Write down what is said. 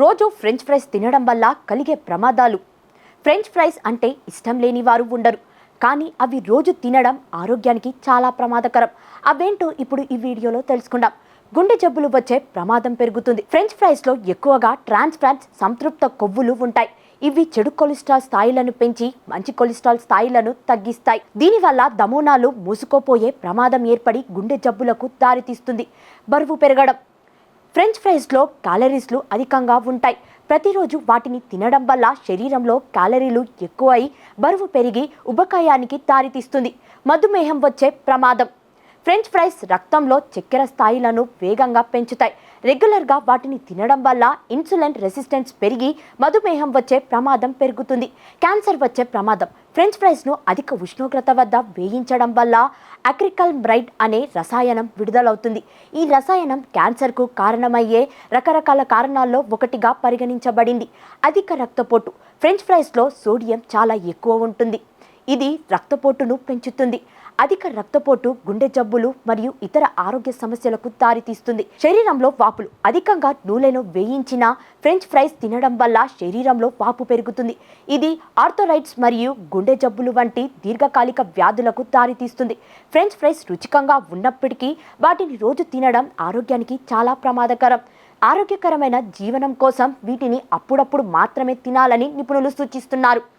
రోజు French fries తినడం వల్ల కలిగే ప్రమాదాలు. ఫ్రెంచ్ ఫ్రైస్ అంటే ఇష్టం లేని వారు ఉండరు. కానీ అవి రోజు తినడం ఆరోగ్యానికి చాలా ప్రమాదకరం. అవేంటో ఇప్పుడు ఈ వీడియోలో తెలుసుకుందాం. గుండె జబ్బులు వచ్చే ప్రమాదం పెరుగుతుంది. ఫ్రెంచ్ ఫ్రైస్లో ఎక్కువగా ట్రాన్స్ ఫ్రాన్స్ సంతృప్త కొవ్వులు ఉంటాయి. ఇవి చెడు కొలెస్ట్రాల్ స్థాయిలను పెంచి మంచి కొలెస్ట్రాల్ స్థాయిలను తగ్గిస్తాయి. దీనివల్ల దమోనాలు మూసుకోపోయే ప్రమాదం ఏర్పడి గుండె జబ్బులకు దారితీస్తుంది. బరువు పెరగడం ఫ్రెంచ్ ఫ్రైస్లో క్యాలరీస్లు అధికంగా ఉంటాయి. ప్రతిరోజు వాటిని తినడం వల్ల శరీరంలో క్యాలరీలు ఎక్కువై బరువు పెరిగి ఉపకాయానికి దారితీస్తుంది. మధుమేహం వచ్చే ప్రమాదం. ఫ్రెంచ్ ఫ్రైస్ రక్తంలో చక్కెర స్థాయిలను వేగంగా పెంచుతాయి. రెగ్యులర్గా వాటిని తినడం వల్ల ఇన్సులిన్ రెసిస్టెన్స్ పెరిగి మధుమేహం వచ్చే ప్రమాదం పెరుగుతుంది. క్యాన్సర్ వచ్చే ప్రమాదం. ఫ్రెంచ్ ఫ్రైస్ను అధిక ఉష్ణోగ్రత వద్ద వేయించడం వల్ల అక్రికల్ బ్రైడ్ అనే రసాయనం విడుదలవుతుంది. ఈ రసాయనం క్యాన్సర్కు కారణమయ్యే రకరకాల కారణాల్లో ఒకటిగా పరిగణించబడింది. అధిక రక్తపోటు. ఫ్రెంచ్ ఫ్రైస్లో సోడియం చాలా ఎక్కువ ఉంటుంది. ఇది రక్తపోటును పెంచుతుంది. అధిక రక్తపోటు గుండె జబ్బులు మరియు ఇతర ఆరోగ్య సమస్యలకు దారితీస్తుంది. శరీరంలో వాపులు అధికంగా నూనెను వేయించిన ఫ్రెంచ్ ఫ్రైస్ తినడం వల్ల శరీరంలో వాపు పెరుగుతుంది. ఇది ఆర్థరైట్స్ మరియు గుండె జబ్బులు వంటి దీర్ఘకాలిక వ్యాధులకు దారితీస్తుంది. ఫ్రెంచ్ ఫ్రైస్ రుచికంగా ఉన్నప్పటికీ వాటిని రోజు తినడం ఆరోగ్యానికి చాలా ప్రమాదకరం. ఆరోగ్యకరమైన జీవనం కోసం వీటిని అప్పుడప్పుడు మాత్రమే తినాలని నిపుణులు సూచిస్తున్నారు.